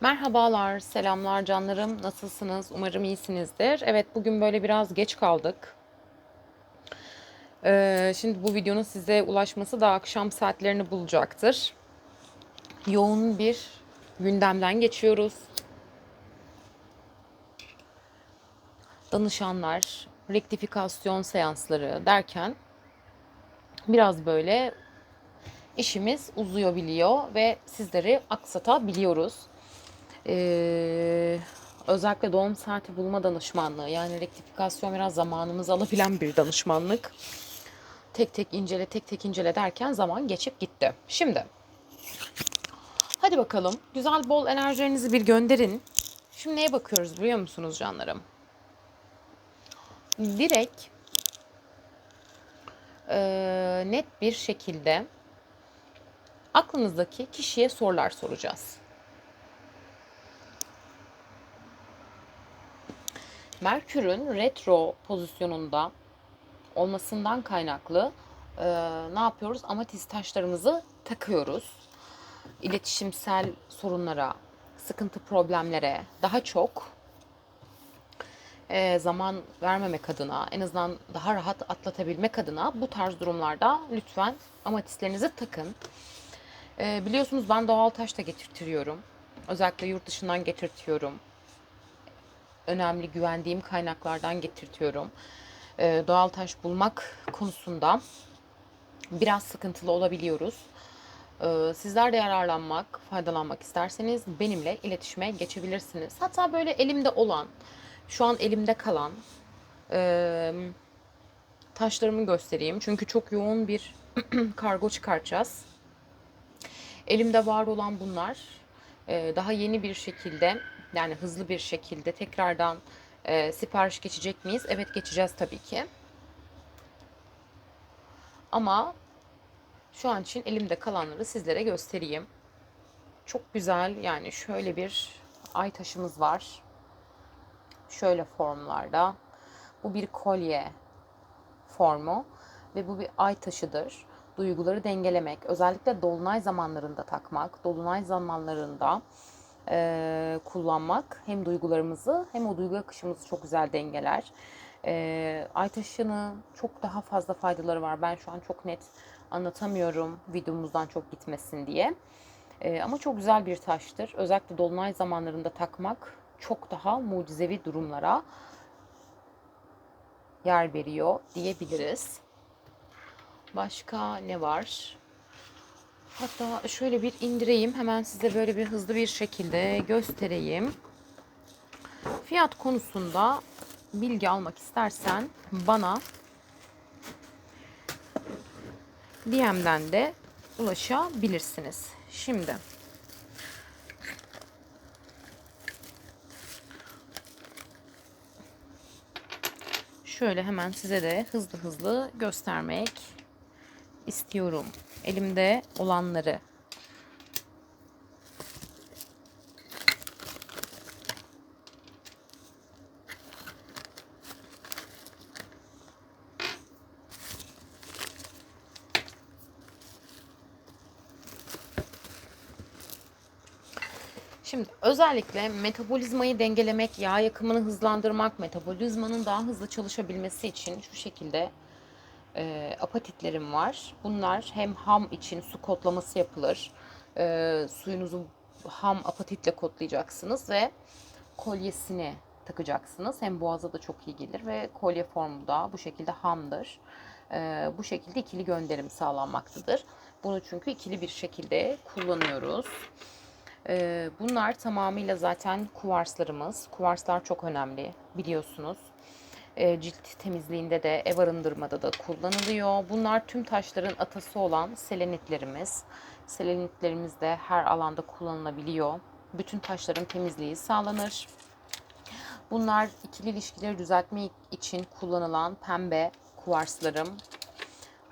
Merhabalar, selamlar canlarım. Nasılsınız? Umarım iyisinizdir. Evet, bugün böyle biraz geç kaldık. Ee, şimdi bu videonun size ulaşması da akşam saatlerini bulacaktır. Yoğun bir gündemden geçiyoruz. Danışanlar, rektifikasyon seansları derken biraz böyle işimiz uzuyor biliyor ve sizleri aksatabiliyoruz. Ee, özellikle doğum saati bulma danışmanlığı yani rektifikasyon biraz zamanımızı alabilen bir danışmanlık. Tek tek incele tek tek incele derken zaman geçip gitti. Şimdi hadi bakalım güzel bol enerjilerinizi bir gönderin. Şimdi neye bakıyoruz biliyor musunuz canlarım? Direkt e, net bir şekilde aklınızdaki kişiye sorular soracağız. Merkür'ün retro pozisyonunda olmasından kaynaklı e, ne yapıyoruz? Amatist taşlarımızı takıyoruz. İletişimsel sorunlara, sıkıntı problemlere daha çok e, zaman vermemek adına, en azından daha rahat atlatabilmek adına bu tarz durumlarda lütfen amatistlerinizi takın. E, biliyorsunuz ben doğal taş da getirtiyorum. Özellikle yurt dışından getirtiyorum önemli güvendiğim kaynaklardan getirtiyorum. Ee, doğal taş bulmak konusunda biraz sıkıntılı olabiliyoruz. Ee, sizler de yararlanmak, faydalanmak isterseniz benimle iletişime geçebilirsiniz. Hatta böyle elimde olan, şu an elimde kalan e, taşlarımı göstereyim. Çünkü çok yoğun bir kargo çıkartacağız. Elimde var olan bunlar. Ee, daha yeni bir şekilde yani hızlı bir şekilde tekrardan e, sipariş geçecek miyiz? Evet geçeceğiz tabii ki. Ama şu an için elimde kalanları sizlere göstereyim. Çok güzel yani şöyle bir ay taşımız var. Şöyle formlarda. Bu bir kolye formu ve bu bir ay taşıdır. Duyguları dengelemek, özellikle dolunay zamanlarında takmak, dolunay zamanlarında e, kullanmak hem duygularımızı hem o duygu akışımızı çok güzel dengeler. E, ay taşının çok daha fazla faydaları var. Ben şu an çok net anlatamıyorum videomuzdan çok gitmesin diye. E, ama çok güzel bir taştır. Özellikle dolunay zamanlarında takmak çok daha mucizevi durumlara yer veriyor diyebiliriz. Başka ne var? Hatta şöyle bir indireyim. Hemen size böyle bir hızlı bir şekilde göstereyim. Fiyat konusunda bilgi almak istersen bana DM'den de ulaşabilirsiniz. Şimdi şöyle hemen size de hızlı hızlı göstermek istiyorum. Elimde olanları. Şimdi özellikle metabolizmayı dengelemek, yağ yakımını hızlandırmak, metabolizmanın daha hızlı çalışabilmesi için şu şekilde e, apatitlerim var. Bunlar hem ham için su kodlaması yapılır. E, suyunuzu ham apatitle kodlayacaksınız ve kolyesini takacaksınız. Hem boğaza da çok iyi gelir ve kolye formu da bu şekilde hamdır. E, bu şekilde ikili gönderim sağlanmaktadır. Bunu çünkü ikili bir şekilde kullanıyoruz. E, bunlar tamamıyla zaten kuvarslarımız. Kuvarslar çok önemli biliyorsunuz e, cilt temizliğinde de ev arındırmada da kullanılıyor. Bunlar tüm taşların atası olan selenitlerimiz. Selenitlerimiz de her alanda kullanılabiliyor. Bütün taşların temizliği sağlanır. Bunlar ikili ilişkileri düzeltmek için kullanılan pembe kuvarslarım.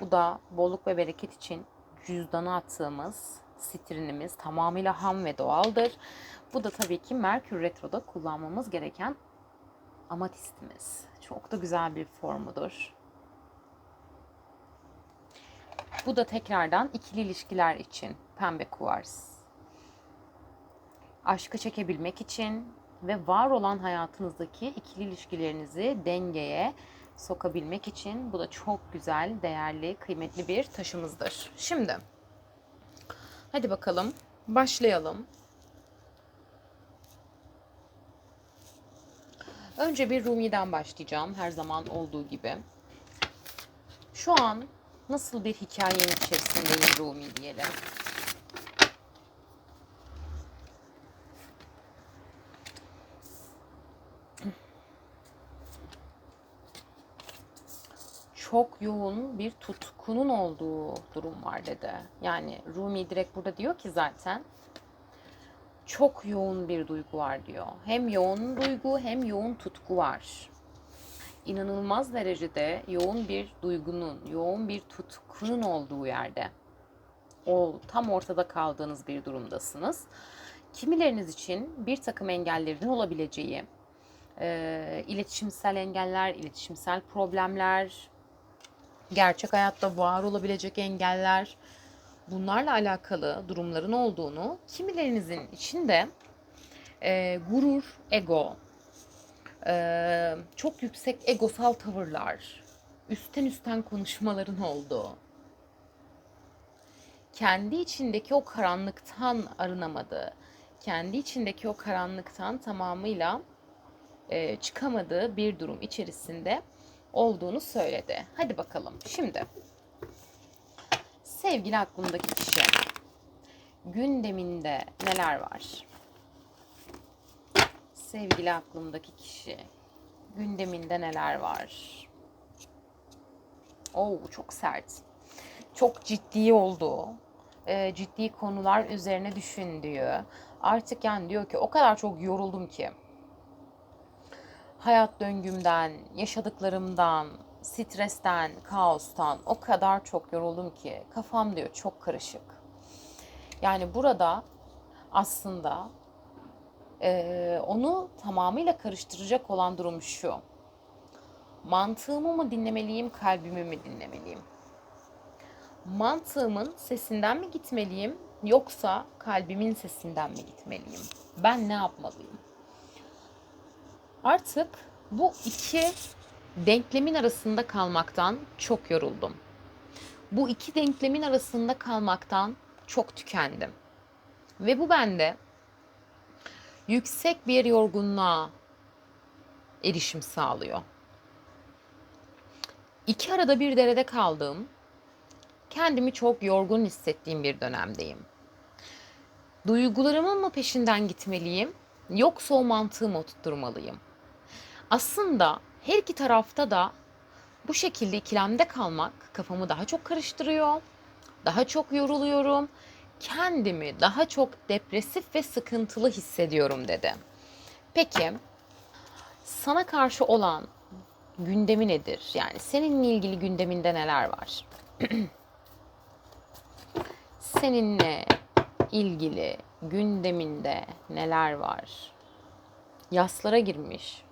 Bu da bolluk ve bereket için cüzdana attığımız sitrinimiz tamamıyla ham ve doğaldır. Bu da tabii ki Merkür Retro'da kullanmamız gereken amatistimiz. Çok da güzel bir formudur. Bu da tekrardan ikili ilişkiler için pembe kuvars. aşkı çekebilmek için ve var olan hayatınızdaki ikili ilişkilerinizi dengeye sokabilmek için bu da çok güzel, değerli, kıymetli bir taşımızdır. Şimdi hadi bakalım başlayalım. Önce bir Rumi'den başlayacağım her zaman olduğu gibi. Şu an nasıl bir hikayenin içerisindeyim Rumi diyelim. çok yoğun bir tutkunun olduğu durum var dedi. Yani Rumi direkt burada diyor ki zaten çok yoğun bir duygu var diyor. Hem yoğun duygu hem yoğun tutku var. İnanılmaz derecede yoğun bir duygunun, yoğun bir tutkunun olduğu yerde. O tam ortada kaldığınız bir durumdasınız. Kimileriniz için bir takım engellerin olabileceği, e, iletişimsel engeller, iletişimsel problemler, gerçek hayatta var olabilecek engeller, bunlarla alakalı durumların olduğunu, kimilerinizin içinde e, gurur, ego, e, çok yüksek egosal tavırlar, üstten üstten konuşmaların olduğu, kendi içindeki o karanlıktan arınamadığı, kendi içindeki o karanlıktan tamamıyla e, çıkamadığı bir durum içerisinde olduğunu söyledi. Hadi bakalım. Şimdi sevgili aklımdaki kişi gündeminde neler var? Sevgili aklımdaki kişi gündeminde neler var? Oo çok sert. Çok ciddi olduğu, e, ciddi konular üzerine düşündüğü. Artık yani diyor ki o kadar çok yoruldum ki hayat döngümden, yaşadıklarımdan, stresten, kaostan o kadar çok yoruldum ki kafam diyor çok karışık. Yani burada aslında e, onu tamamıyla karıştıracak olan durum şu. Mantığımı mı dinlemeliyim, kalbimi mi dinlemeliyim? Mantığımın sesinden mi gitmeliyim yoksa kalbimin sesinden mi gitmeliyim? Ben ne yapmalıyım? Artık bu iki denklemin arasında kalmaktan çok yoruldum. Bu iki denklemin arasında kalmaktan çok tükendim. Ve bu bende yüksek bir yorgunluğa erişim sağlıyor. İki arada bir derede kaldığım, kendimi çok yorgun hissettiğim bir dönemdeyim. Duygularımın mı peşinden gitmeliyim yoksa o mantığı oturtmalıyım? Aslında her iki tarafta da bu şekilde ikilemde kalmak kafamı daha çok karıştırıyor. Daha çok yoruluyorum. Kendimi daha çok depresif ve sıkıntılı hissediyorum dedi. Peki sana karşı olan gündemi nedir? Yani seninle ilgili gündeminde neler var? Seninle ilgili gündeminde neler var? Yaslara girmiş,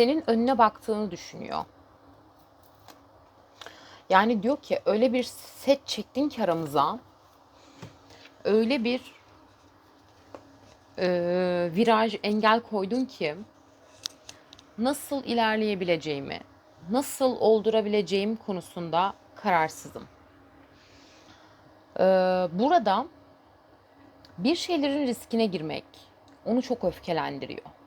senin önüne baktığını düşünüyor. Yani diyor ki öyle bir set çektin ki aramıza. Öyle bir e, viraj engel koydun ki nasıl ilerleyebileceğimi, nasıl oldurabileceğim konusunda kararsızım. Ee, burada bir şeylerin riskine girmek onu çok öfkelendiriyor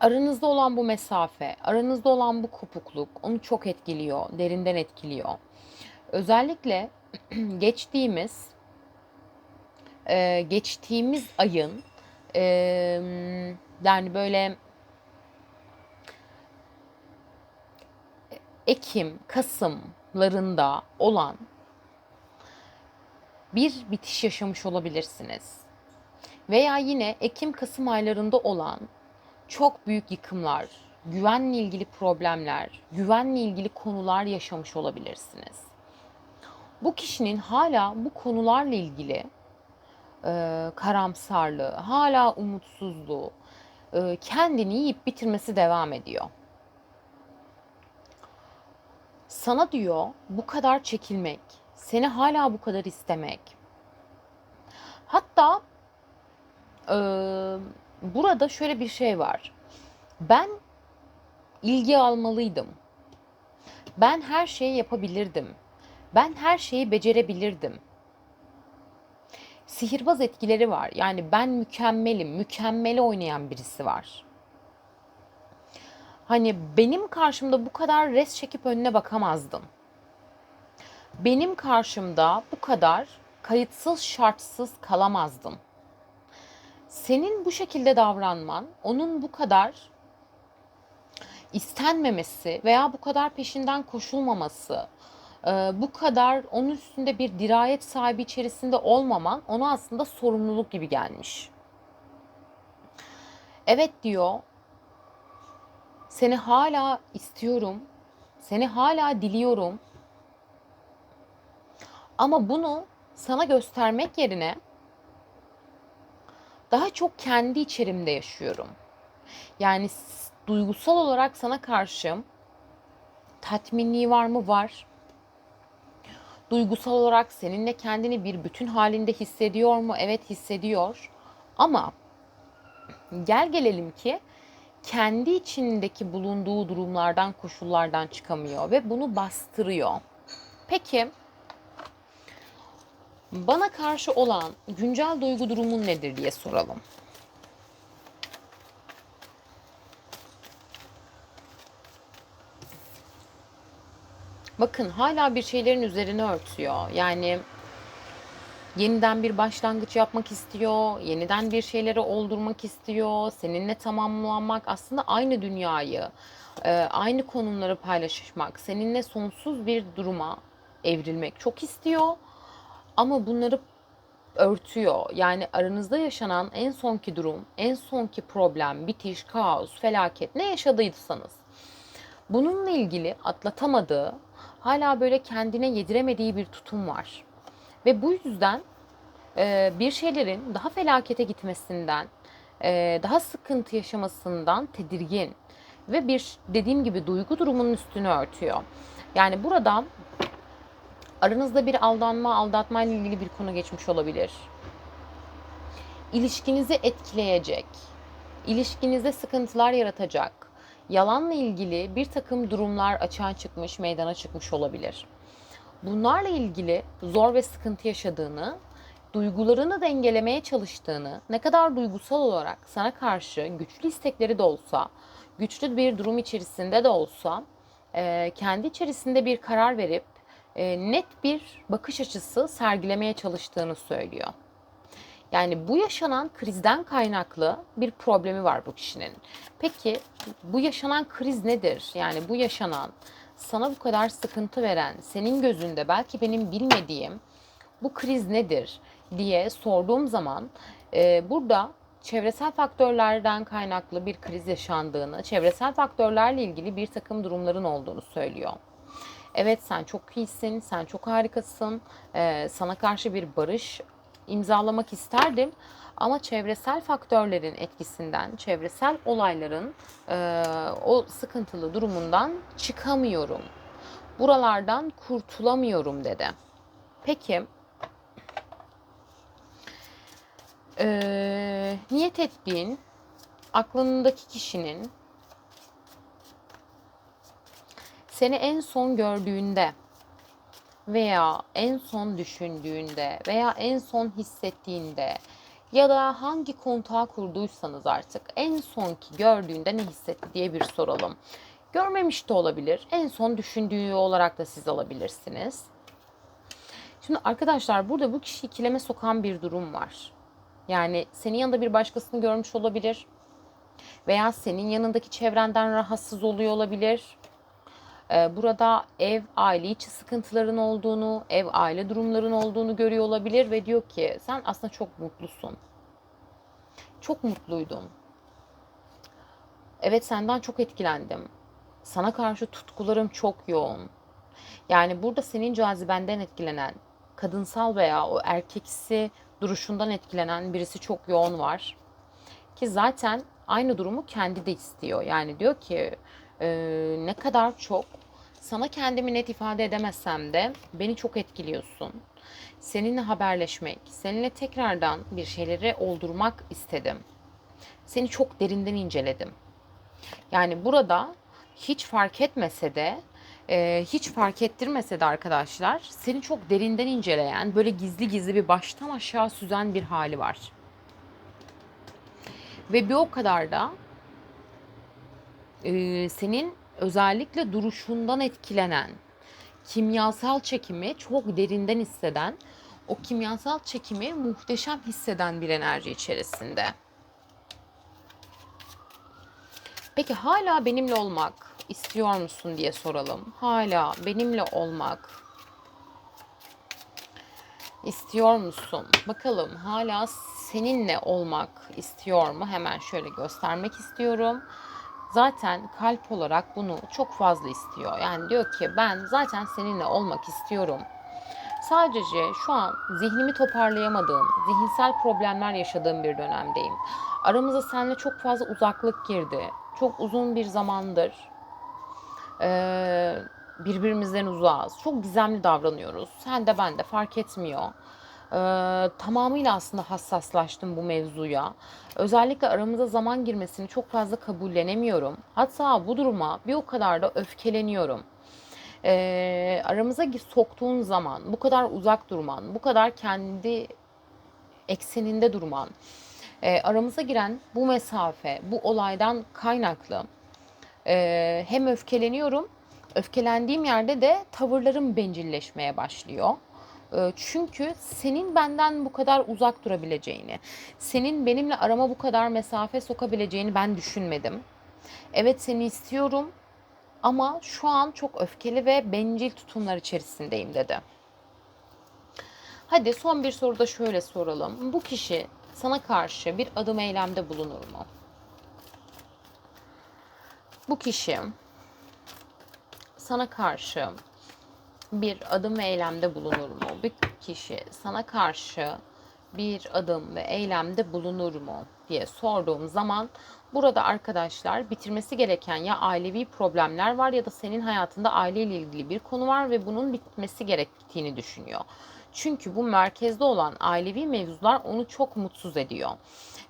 aranızda olan bu mesafe, aranızda olan bu kopukluk onu çok etkiliyor, derinden etkiliyor. Özellikle geçtiğimiz e, geçtiğimiz ayın e, yani böyle Ekim, Kasımlarında olan bir bitiş yaşamış olabilirsiniz. Veya yine Ekim-Kasım aylarında olan çok büyük yıkımlar, güvenle ilgili problemler, güvenle ilgili konular yaşamış olabilirsiniz. Bu kişinin hala bu konularla ilgili e, karamsarlığı, hala umutsuzluğu, e, kendini yiyip bitirmesi devam ediyor. Sana diyor bu kadar çekilmek, seni hala bu kadar istemek. Hatta e, burada şöyle bir şey var. Ben ilgi almalıydım. Ben her şeyi yapabilirdim. Ben her şeyi becerebilirdim. Sihirbaz etkileri var. Yani ben mükemmelim, mükemmeli oynayan birisi var. Hani benim karşımda bu kadar res çekip önüne bakamazdın. Benim karşımda bu kadar kayıtsız şartsız kalamazdın. Senin bu şekilde davranman, onun bu kadar istenmemesi veya bu kadar peşinden koşulmaması, e, bu kadar onun üstünde bir dirayet sahibi içerisinde olmaman ona aslında sorumluluk gibi gelmiş. Evet diyor. Seni hala istiyorum. Seni hala diliyorum. Ama bunu sana göstermek yerine daha çok kendi içerimde yaşıyorum. Yani duygusal olarak sana karşı tatminliği var mı? Var. Duygusal olarak seninle kendini bir bütün halinde hissediyor mu? Evet hissediyor. Ama gel gelelim ki kendi içindeki bulunduğu durumlardan, koşullardan çıkamıyor ve bunu bastırıyor. Peki bana karşı olan güncel duygu durumun nedir diye soralım. Bakın hala bir şeylerin üzerine örtüyor. Yani yeniden bir başlangıç yapmak istiyor, yeniden bir şeyleri oldurmak istiyor, seninle tamamlanmak, aslında aynı dünyayı, e, aynı konumları paylaşmak, seninle sonsuz bir duruma evrilmek çok istiyor. Ama bunları örtüyor. Yani aranızda yaşanan en sonki durum, en sonki problem, bitiş, kaos, felaket ne yaşadıysanız bununla ilgili atlatamadığı, hala böyle kendine yediremediği bir tutum var. Ve bu yüzden e, bir şeylerin daha felakete gitmesinden, e, daha sıkıntı yaşamasından tedirgin ve bir dediğim gibi duygu durumunun üstünü örtüyor. Yani burada aranızda bir aldanma, aldatma ile ilgili bir konu geçmiş olabilir. İlişkinizi etkileyecek, ilişkinizde sıkıntılar yaratacak, yalanla ilgili bir takım durumlar açığa çıkmış, meydana çıkmış olabilir. Bunlarla ilgili zor ve sıkıntı yaşadığını, duygularını dengelemeye çalıştığını, ne kadar duygusal olarak sana karşı güçlü istekleri de olsa, güçlü bir durum içerisinde de olsa, kendi içerisinde bir karar verip net bir bakış açısı sergilemeye çalıştığını söylüyor. Yani bu yaşanan krizden kaynaklı bir problemi var bu kişinin. Peki bu yaşanan kriz nedir? Yani bu yaşanan sana bu kadar sıkıntı veren, senin gözünde belki benim bilmediğim bu kriz nedir diye sorduğum zaman e, burada çevresel faktörlerden kaynaklı bir kriz yaşandığını, çevresel faktörlerle ilgili bir takım durumların olduğunu söylüyor. Evet sen çok iyisin, sen çok harikasın, ee, sana karşı bir barış imzalamak isterdim. Ama çevresel faktörlerin etkisinden, çevresel olayların e, o sıkıntılı durumundan çıkamıyorum. Buralardan kurtulamıyorum dedi. Peki, e, niyet ettiğin aklındaki kişinin seni en son gördüğünde veya en son düşündüğünde veya en son hissettiğinde ya da hangi kontağı kurduysanız artık en sonki gördüğünde ne hissetti diye bir soralım. Görmemiş de olabilir. En son düşündüğü olarak da siz alabilirsiniz. Şimdi arkadaşlar burada bu kişi ikileme sokan bir durum var. Yani senin yanında bir başkasını görmüş olabilir. Veya senin yanındaki çevrenden rahatsız oluyor olabilir. Ee, burada ev, aile içi sıkıntıların olduğunu, ev, aile durumların olduğunu görüyor olabilir ve diyor ki sen aslında çok mutlusun. çok mutluydum. Evet senden çok etkilendim. Sana karşı tutkularım çok yoğun. Yani burada senin cazibenden etkilenen, kadınsal veya o erkeksi duruşundan etkilenen birisi çok yoğun var. Ki zaten aynı durumu kendi de istiyor. Yani diyor ki e, ne kadar çok sana kendimi net ifade edemezsem de beni çok etkiliyorsun. Seninle haberleşmek, seninle tekrardan bir şeyleri oldurmak istedim. Seni çok derinden inceledim. Yani burada hiç fark etmese de e, hiç fark ettirmese de arkadaşlar seni çok derinden inceleyen böyle gizli gizli bir baştan aşağı süzen bir hali var. Ve bir o kadar da e, senin özellikle duruşundan etkilenen, kimyasal çekimi çok derinden hisseden, o kimyasal çekimi muhteşem hisseden bir enerji içerisinde. Peki hala benimle olmak istiyor musun diye soralım. Hala benimle olmak istiyor musun? Bakalım hala seninle olmak istiyor mu? Hemen şöyle göstermek istiyorum. Zaten kalp olarak bunu çok fazla istiyor. Yani diyor ki ben zaten seninle olmak istiyorum. Sadece şu an zihnimi toparlayamadığım, zihinsel problemler yaşadığım bir dönemdeyim. Aramıza seninle çok fazla uzaklık girdi. Çok uzun bir zamandır birbirimizden uzağız. Çok gizemli davranıyoruz. Sen de ben de fark etmiyor. Ee, tamamıyla aslında hassaslaştım bu mevzuya. Özellikle aramıza zaman girmesini çok fazla kabullenemiyorum. Hatta bu duruma bir o kadar da öfkeleniyorum. Ee, aramıza soktuğun zaman bu kadar uzak durman, bu kadar kendi ekseninde durman, e, aramıza giren bu mesafe, bu olaydan kaynaklı e, hem öfkeleniyorum, öfkelendiğim yerde de tavırlarım bencilleşmeye başlıyor. E, çünkü senin benden bu kadar uzak durabileceğini, senin benimle arama bu kadar mesafe sokabileceğini ben düşünmedim. Evet seni istiyorum ama şu an çok öfkeli ve bencil tutumlar içerisindeyim dedi. Hadi son bir soru da şöyle soralım. Bu kişi sana karşı bir adım eylemde bulunur mu? Bu kişi sana karşı bir adım ve eylemde bulunur mu? Bir kişi sana karşı bir adım ve eylemde bulunur mu diye sorduğum zaman burada arkadaşlar bitirmesi gereken ya ailevi problemler var ya da senin hayatında aileyle ilgili bir konu var ve bunun bitmesi gerektiğini düşünüyor. Çünkü bu merkezde olan ailevi mevzular onu çok mutsuz ediyor.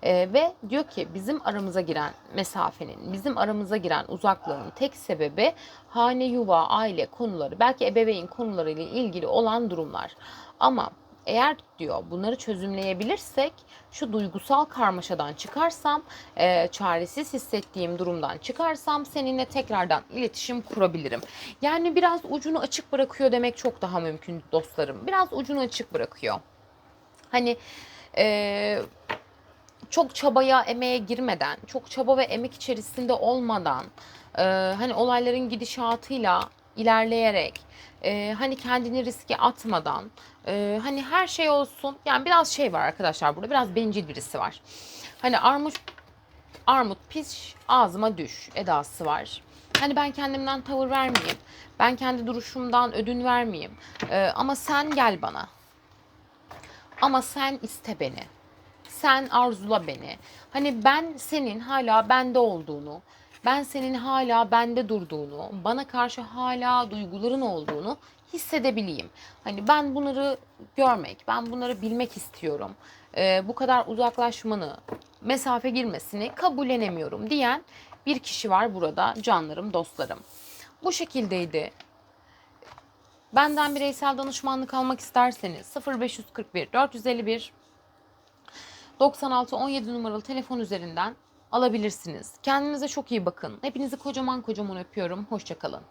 Ee, ve diyor ki bizim aramıza giren mesafenin, bizim aramıza giren uzaklığın tek sebebi hane, yuva, aile konuları, belki ebeveyn konularıyla ilgili olan durumlar. Ama eğer diyor bunları çözümleyebilirsek şu duygusal karmaşadan çıkarsam, e, çaresiz hissettiğim durumdan çıkarsam seninle tekrardan iletişim kurabilirim. Yani biraz ucunu açık bırakıyor demek çok daha mümkün dostlarım. Biraz ucunu açık bırakıyor. Hani e, çok çabaya, emeğe girmeden, çok çaba ve emek içerisinde olmadan, e, hani olayların gidişatıyla ilerleyerek, e, hani kendini riske atmadan, e, hani her şey olsun. Yani biraz şey var arkadaşlar burada, biraz bencil birisi var. Hani armut, armut piş, ağzıma düş edası var. Hani ben kendimden tavır vermeyeyim. Ben kendi duruşumdan ödün vermeyeyim. E, ama sen gel bana. Ama sen iste beni sen arzula beni. Hani ben senin hala bende olduğunu, ben senin hala bende durduğunu, bana karşı hala duyguların olduğunu hissedebileyim. Hani ben bunları görmek, ben bunları bilmek istiyorum. Ee, bu kadar uzaklaşmanı, mesafe girmesini kabullenemiyorum diyen bir kişi var burada canlarım, dostlarım. Bu şekildeydi. Benden bireysel danışmanlık almak isterseniz 0541 451 96 17 numaralı telefon üzerinden alabilirsiniz. Kendinize çok iyi bakın. Hepinizi kocaman kocaman öpüyorum. Hoşçakalın.